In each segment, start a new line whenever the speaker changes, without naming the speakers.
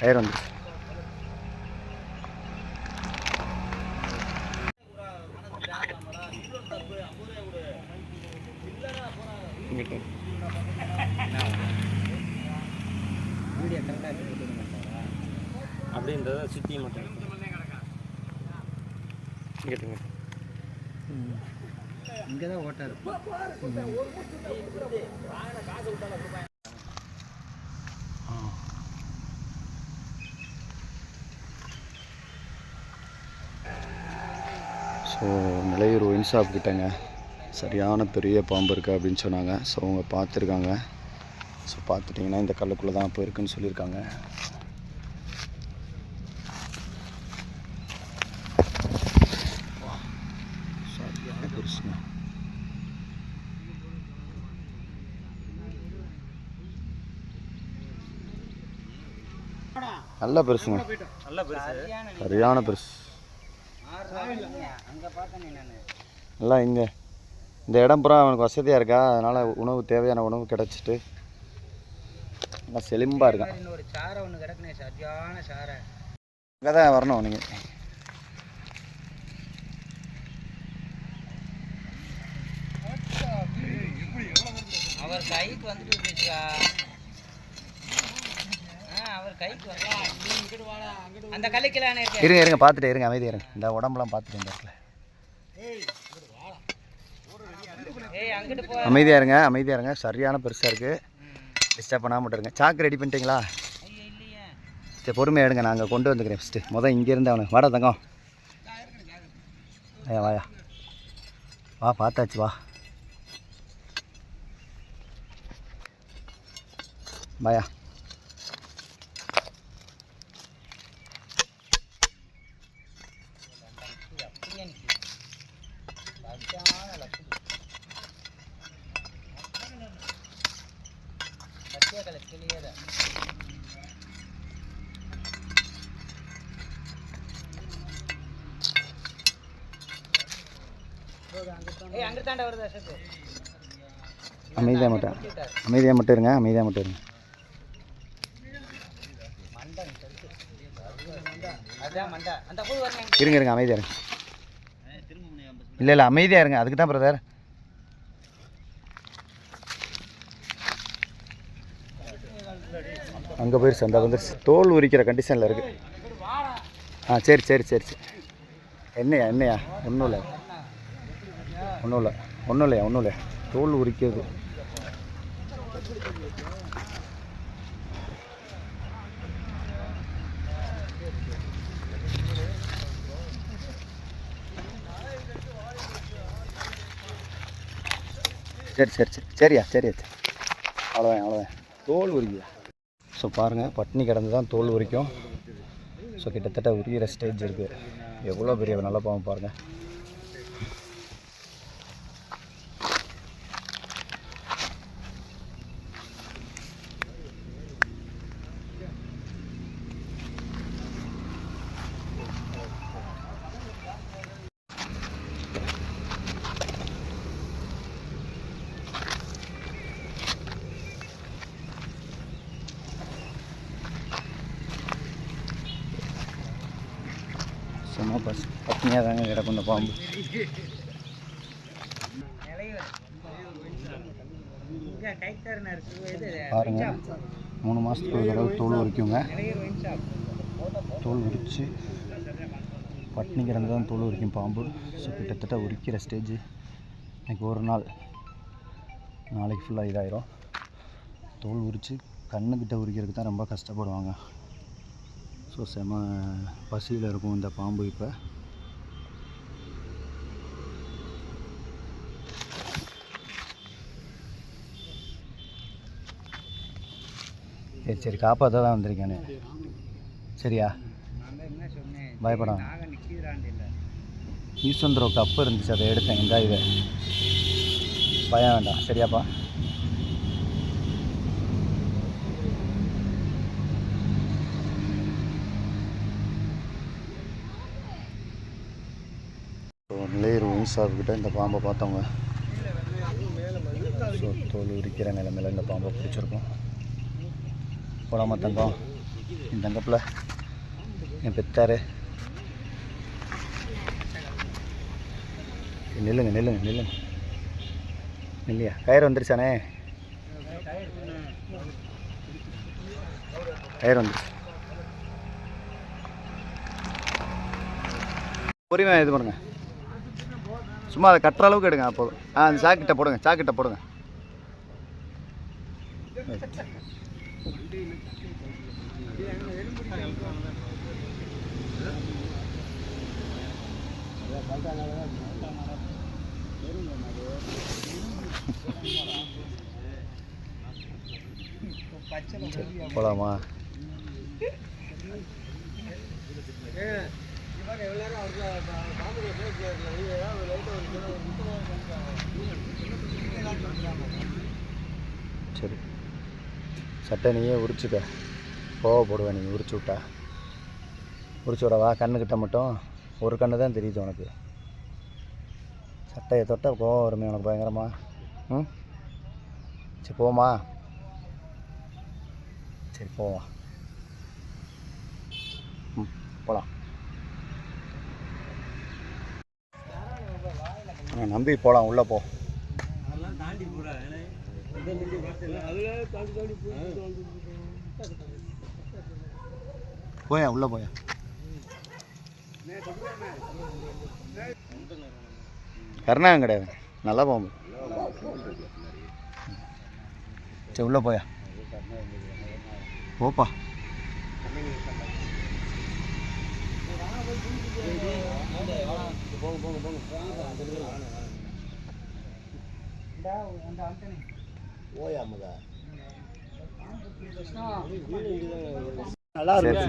Tyre இங்கிட்டு.
அப்படின்றத சுற்றி மட்டும்
இங்கிட்டு.
இங்கே. தான் ஓட்டார்
ஸோ நிலையூர் ஒயின் ஷாப் கிட்டங்க சரியான பெரிய பாம்பு இருக்குது அப்படின்னு சொன்னாங்க. ஸோ அவங்க பார்த்துருக்காங்க. ஸோ பார்த்துட்டிங்கன்னா இந்த கல்லுக்குள்ளே தான் போயிருக்குன்னு சொல்லியிருக்காங்க. நல்ல பெருசுங்க. சரியான பெருசு. நல்லா இங்கே. இந்த இடம் பூரா அவனுக்கு வசதியாக இருக்கா? அதனால் உணவு தேவையான உணவு கிடச்சிட்டு நல்லா செலிம்பாக இருக்கான்.
இன்னொரு சாரை ஒன்று கிடக்குனே சரியான சாரை
அங்கே தான் வரணும் நீங்கள்
அவர் கைக்கு வந்துட்டு இருந்துச்சுக்கா ஆ அவர் கைக்கு வரல அந்த கல்லுக்கெல்லாம் இருக்கு
இருங்க இருங்க பார்த்துட்டு இருங்க அமைதியாக இருங்க. இந்த உடம்புலாம் பார்த்துட்டு இந்த இடத்துல.
ஏய் அங்கிட்டு போ
அமைதியாக இருங்க. அமைதியாக இருங்க சரியான பெருசாக இருக்குது டிஸ்டர்ப் பண்ணாமல் இருங்க சாக்கு ரெடி பண்ணிட்டீங்களா?
ஐயோ இல்லையே.
சரி பொறுமையாக எடுங்க. நாங்கள் கொண்டு வந்துக்கிறேன் ஃபஸ்ட்டு மொதல் இங்கேருந்து அவனை. வாடா தங்கம். ஐயா வாயா. வா பார்த்தாச்சு வா. வாயா. அமைதியாக மட்டும் அமைதியாக மட்டும் இருங்க அமைதியாக மட்டும் இருங்க. இருங்க இருங்க அமைதியாக இருங்க. இல்லை இல்லை அமைதியாக இருங்க அதுக்கு தான் பிரதர் அங்கே போயிருச்சு அந்த வந்துருச்சு தோல் உரிக்கிற கண்டிஷனில் இருக்குது ஆ சரி சரி சரி சரி. என்னையா என்னையா? ஒன்றும் இல்லை. ஒன்றும் இல்லை ஒன்றும் இல்லையா ஒன்றும் இல்லையா? தோல் உரிக்கிறது. சரி சரி சரி சரியா சரியா சரி. அவ்வளோதான் அவ்வளோதான் தோல் உரிக்குதா ஸோ பாருங்கள் பட்னி கிடந்து தான் தோல் உரிக்கும். ஸோ கிட்டத்தட்ட உரிக்கிற ஸ்டேஜ் இருக்குது எவ்வளோ பெரிய நல்ல பாவம் பாருங்கள் சும்மா பஸ். பட்னியாக தாங்க கிடக்கும் இந்த பாம்பு. பாருங்க. மூணு மாதத்துக்கு ஒரு தடவை தோல் உரிக்குங்க. தோல் உரித்து பட்னி கிடந்து தான் தோல் உரிக்கும் பாம்பு. ஸோ கிட்டத்தட்ட உரிக்கிற ஸ்டேஜ் இன்றைக்கி ஒரு நாள். நாளைக்கு ஃபுல்லாக இதாயிரும். தோல் உரித்து கண்ணுக்கிட்ட உரிக்கிறதுக்கு தான் ரொம்ப கஷ்டப்படுவாங்க. ஸோ செம பசியில் இருக்கும் இந்த பாம்பு இப்போ. சரி சரி காப்பாற்ற தான் வந்திருக்கேன். சரியா? பயப்படாம.
நாங்கள்
கப்பு இருந்துச்சு அதை எடுத்தேன். இந்த இது. பயம் வேண்டாம். சரியாப்பா? சாப்பிட்டு இந்த பாம்பை பார்த்தவங்க. ஸோ தோல் உரிக்கிற நிலைமையில் இந்த பாம்பை பிடிச்சிருக்கோம். போடாம தங்கம் என் தங்கப்பில் என் பெத்தாரு. நில்லுங்க நில்லுங்க நில்லுங்க. இல்லையா கயிறு வந்துருச்சானே? கயிறு வந்துருச்சு. பொறுமையாக இது பண்ணுங்க. சும்மா அதை கட்டுற அளவுக்கு எடுங்க அப்போது ஆ அந்த சாக்கிட்ட போடுங்க சாக்கிட்ட போடுங்க. போகலாமா சரி. சட்டை நீயே உரிச்சுக்க கோவ நீ நீங்கள் உரிச்சு விட்டா. உரிச்சு விடவா? கண்ணுக்கிட்ட மட்டும். ஒரு கண்ணு தான் தெரியுது உனக்கு. சட்டையை தொட்டால் கோவம் வருமே உனக்கு பயங்கரமா? ம்? சரி போமா சரி போவோம் ம் போகலாம் நம்பி போகலாம் உள்ளே போ. போயா உள்ளே போயா? கருணாகம் கிடையாது. நல்லா போகும். சரி உள்ளே போயா? போப்பா. நல்லா இருக்கு.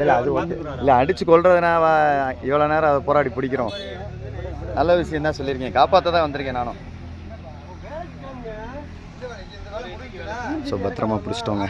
இல்லை அது வந்து இல்லை அடித்து கொள்றதுனா இவ்வளோ நேரம் அதை போராடி பிடிக்கிறோம். நல்ல விஷயம் தான் சொல்லியிருக்கேன் காப்பாற்ற தான் வந்திருக்கேன் நானும் ஸோ பத்திரமா பிடிச்சிட்டோங்க.